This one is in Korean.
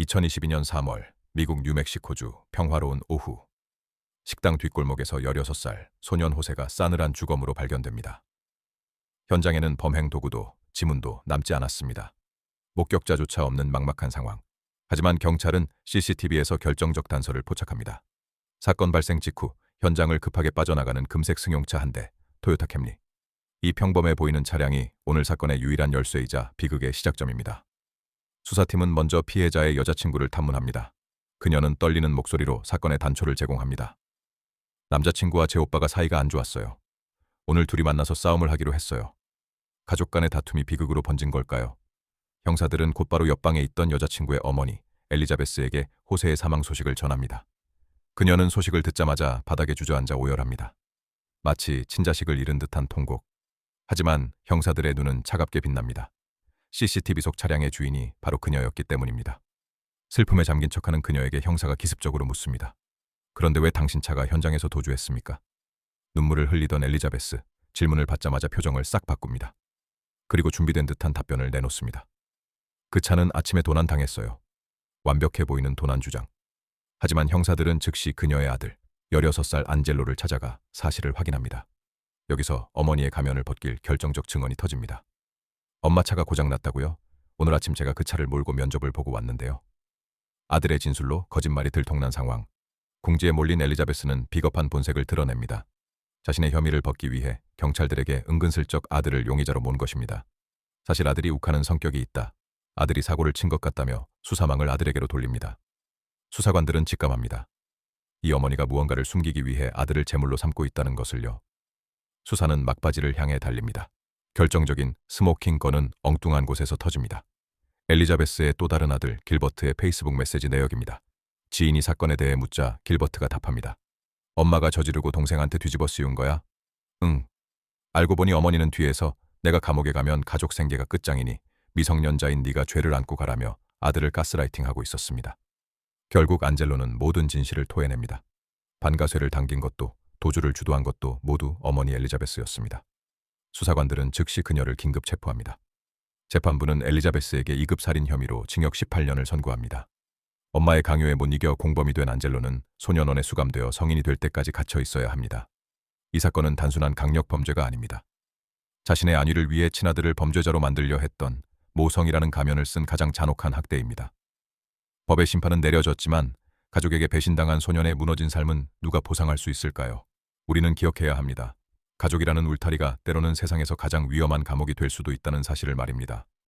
2022년 3월 미국 뉴멕시코주 평화로운 오후 식당 뒷골목에서 16살 소년 호세가 싸늘한 주검으로 발견됩니다. 현장에는 범행 도구도 지문도 남지 않았습니다. 목격자조차 없는 막막한 상황. 하지만 경찰은 CCTV에서 결정적 단서를 포착합니다. 사건 발생 직후 현장을 급하게 빠져나가는 금색 승용차 한 대, 토요타 캠리. 이 평범해 보이는 차량이 오늘 사건의 유일한 열쇠이자 비극의 시작점입니다. 수사팀은 먼저 피해자의 여자친구를 탐문합니다. 그녀는 떨리는 목소리로 사건의 단초를 제공합니다. 남자친구와 제 오빠가 사이가 안 좋았어요. 오늘 둘이 만나서 싸움을 하기로 했어요. 가족 간의 다툼이 비극으로 번진 걸까요? 형사들은 곧바로 옆방에 있던 여자친구의 어머니 엘리자베스에게 호세의 사망 소식을 전합니다. 그녀는 소식을 듣자마자 바닥에 주저앉아 오열합니다. 마치 친자식을 잃은 듯한 통곡. 하지만 형사들의 눈은 차갑게 빛납니다. CCTV 속 차량의 주인이 바로 그녀였기 때문입니다. 슬픔에 잠긴 척하는 그녀에게 형사가 기습적으로 묻습니다. 그런데 왜 당신 차가 현장에서 도주했습니까? 눈물을 흘리던 엘리자베스, 질문을 받자마자 표정을 싹 바꿉니다. 그리고 준비된 듯한 답변을 내놓습니다. 그 차는 아침에 도난당했어요. 완벽해 보이는 도난 주장. 하지만 형사들은 즉시 그녀의 아들, 16살 안젤로를 찾아가 사실을 확인합니다. 여기서 어머니의 가면을 벗길 결정적 증언이 터집니다. 엄마 차가 고장났다고요? 오늘 아침 제가 그 차를 몰고 면접을 보고 왔는데요. 아들의 진술로 거짓말이 들통난 상황. 궁지에 몰린 엘리자베스는 비겁한 본색을 드러냅니다. 자신의 혐의를 벗기 위해 경찰들에게 은근슬쩍 아들을 용의자로 모은 것입니다. 사실 아들이 욱하는 성격이 있다. 아들이 사고를 친 것 같다며 수사망을 아들에게로 돌립니다. 수사관들은 직감합니다. 이 어머니가 무언가를 숨기기 위해 아들을 제물로 삼고 있다는 것을요. 수사는 막바지를 향해 달립니다. 결정적인 스모킹 건은 엉뚱한 곳에서 터집니다. 엘리자베스의 또 다른 아들 길버트의 페이스북 메시지 내역입니다. 지인이 사건에 대해 묻자 길버트가 답합니다. 엄마가 저지르고 동생한테 뒤집어 씌운 거야? 응. 알고 보니 어머니는 뒤에서 내가 감옥에 가면 가족 생계가 끝장이니 미성년자인 네가 죄를 안고 가라며 아들을 가스라이팅하고 있었습니다. 결국 안젤로는 모든 진실을 토해냅니다. 반가쇠를 당긴 것도 도주를 주도한 것도 모두 어머니 엘리자베스였습니다. 수사관들은 즉시 그녀를 긴급 체포합니다. 재판부는 엘리자베스에게 2급 살인 혐의로 징역 18년을 선고합니다. 엄마의 강요에 못 이겨 공범이 된 안젤로는 소년원에 수감되어 성인이 될 때까지 갇혀 있어야 합니다. 이 사건은 단순한 강력 범죄가 아닙니다. 자신의 안위를 위해 친아들을 범죄자로 만들려 했던 모성이라는 가면을 쓴 가장 잔혹한 학대입니다. 법의 심판은 내려졌지만 가족에게 배신당한 소년의 무너진 삶은 누가 보상할 수 있을까요? 우리는 기억해야 합니다. 가족이라는 울타리가 때로는 세상에서 가장 위험한 감옥이 될 수도 있다는 사실을 말입니다.